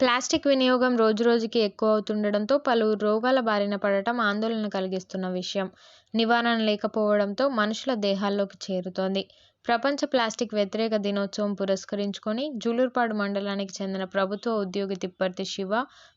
Plastic వినియోగం రోజురోజుకీ ఎక్కువవుతుండటంతో పలువురు రోగాల బారిన పడటం ఆందోళన కలిగిస్తున్న విషయం. నివారణ లేకపోవడంతో మనుషుల దేహాల్లోకి చేరుతోంది. ప్రపంచ ప్లాస్టిక్ వ్యతిరేక దినోత్సవం పురస్కరించుకుని జూలూరుపాడు మండలానికి చెందిన ప్రభుత్వ ఉద్యోగి తిప్పర్తి శివ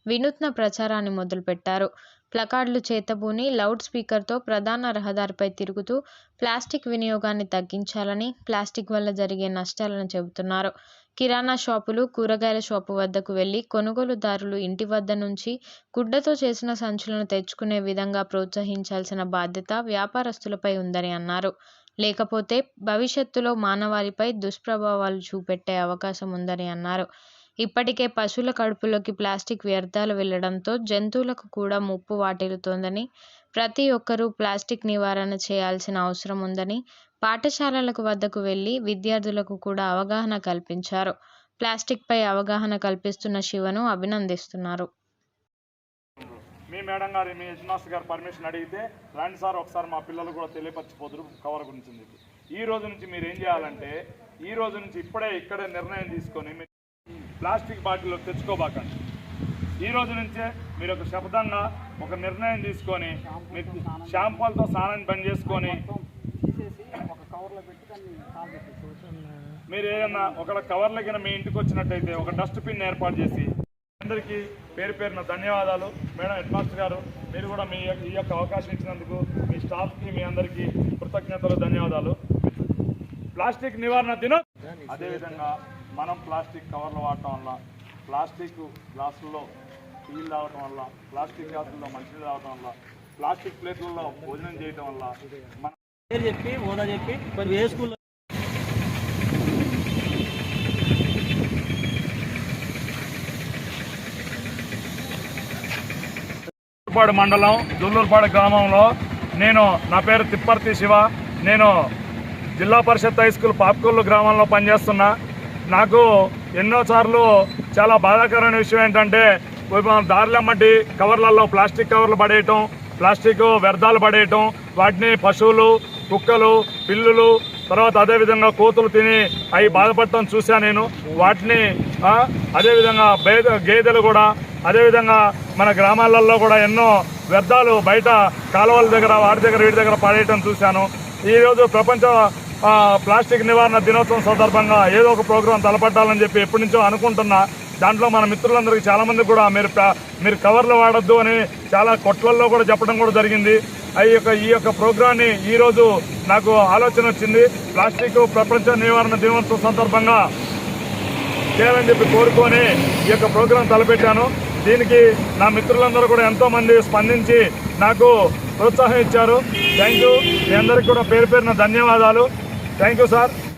వినూత్న ప్రచారాన్ని మొదలుపెట్టారు. ప్లకార్డులు చేతబూని లౌడ్ స్పీకర్తో ప్రధాన రహదారిపై తిరుగుతూ ప్లాస్టిక్ వినియోగాన్ని తగ్గించాలని, ప్లాస్టిక్ వల్ల జరిగే నష్టాలను చెబుతున్నారు. కిరాణా షాపులు, కూరగాయల షాపు వద్దకు వెళ్ళి కొనుగోలుదారులు ఇంటి వద్ద నుంచి గుడ్డతో చేసిన సంచులను తెచ్చుకునే విధంగా ప్రోత్సహించాల్సిన బాధ్యత వ్యాపారస్తులపై ఉందని అన్నారు. లేకపోతే భవిష్యత్తులో మానవాళిపై దుష్ప్రభావాలు చూపెట్టే అవకాశం ఉందని అన్నారు. ఇప్పటికే పశువుల కడుపులోకి ప్లాస్టిక్ వ్యర్థాలు వెళ్ళడంతో జంతువులకు కూడా ముప్పు వాటిల్లుతోందని, ప్రతి ఒక్కరూ ప్లాస్టిక్ నివారణ చేయాల్సిన అవసరం ఉందని పాఠశాలలకు వద్దకు వెళ్ళి విద్యార్థులకు కూడా అవగాహన కల్పించారు. ప్లాస్టిక్పై అవగాహన కల్పిస్తున్న శివను అభినందిస్తున్నారు. మీ మేడం గారు మీ హెడ్ గారు పర్మిషన్ అడిగితే రండి సార్ ఒకసారి మా పిల్లలు కూడా తెలియపరచిపోదురు కవర్ గురించి ఈ రోజు నుంచి మీరు ఏం చేయాలంటే ఈ రోజు నుంచి ఇప్పుడే ఇక్కడే నిర్ణయం తీసుకొని మీరు ప్లాస్టిక్ బాటిల్ తెచ్చుకోబాకండి ఈ రోజు నుంచే మీరు ఒక శబ్దంగా ఒక నిర్ణయం తీసుకొని మీరు షాంపూలతో స్నానం బంద్ చేసుకొని మీరు ఏదన్నా ఒక కవర్ల కింద మీ ఇంటికి వచ్చినట్టయితే ఒక డస్ట్బిన్ ఏర్పాటు చేసి అందరికీ పేరు పేరున ధన్యవాదాలు. మేడం హెడ్ మాస్టర్ గారు మీరు కూడా మీ యొక్క- ఈ యొక్క అవకాశం ఇచ్చినందుకు మీ స్టాఫ్కి మీ అందరికీ కృతజ్ఞతలు ధన్యవాదాలు. ప్లాస్టిక్ నివారణ దినం అదేవిధంగా మనం ప్లాస్టిక్ కవర్లు వాడటం వల్ల ప్లాస్టిక్ గ్లాసుల్లో టీలు తాగటం వల్ల ప్లాస్టిక్ గ్లాసుల్లో మంచినీళ్ళు తాగటం వల్ల ప్లాస్టిక్ ప్లేట్లలో భోజనం చేయటం వల్ల మన చెప్పి హోదా చెప్పి మరి ఏ స్కూల్లో? జూలూరుపాడు మండలం జూలూరుపాడు గ్రామంలో నేను నా పేరు తిప్పర్తి శివ. నేను జిల్లా పరిషత్ హై స్కూల్ పాపకొల్లు గ్రామంలో పనిచేస్తున్నా. నాకు ఎన్నోసార్లు చాలా బాధాకరమైన విషయం ఏంటంటే మనం దారిలమ్మటి కవర్లలో ప్లాస్టిక్ కవర్లు పడేయటం ప్లాస్టిక్ వ్యర్థాలు పడేయటం వాటిని పశువులు కుక్కలు పిల్లులు తర్వాత అదేవిధంగా కోతులు తిని అవి బాధపడటం చూశాను నేను. వాటిని అదేవిధంగా బేద గేదెలు కూడా అదేవిధంగా మన గ్రామాలలో కూడా ఎన్నో వ్యర్థాలు బయట కాలువల దగ్గర వాటి దగ్గర వీటి దగ్గర పడేయటం చూశాను. ఈరోజు ప్రపంచ ప్లాస్టిక్ నివారణ దినోత్సవం సందర్భంగా ఏదో ఒక ప్రోగ్రాం తలపట్టాలని చెప్పి ఎప్పటి నుంచో అనుకుంటున్నా. దాంట్లో మన మిత్రులందరికీ చాలామంది కూడా మీరు మీరు కవర్లు వాడొద్దు అని చాలా కొట్లల్లో కూడా చెప్పడం కూడా జరిగింది. ఈ యొక్క ఈ యొక్క ప్రోగ్రాన్ని ఈరోజు నాకు ఆలోచన వచ్చింది. ప్లాస్టిక్ ప్రపంచ నివారణ దినోత్సవం సందర్భంగా చేయాలని చెప్పి కోరుకొని ఈ యొక్క ప్రోగ్రాం తలపెట్టాను. దీనికి నా మిత్రులందరూ కూడా ఎంతోమంది స్పందించి నాకు ప్రోత్సాహం ఇచ్చారు. Thank you. మీ అందరికీ కూడా పేరు పేరున ధన్యవాదాలు. Thank you sir.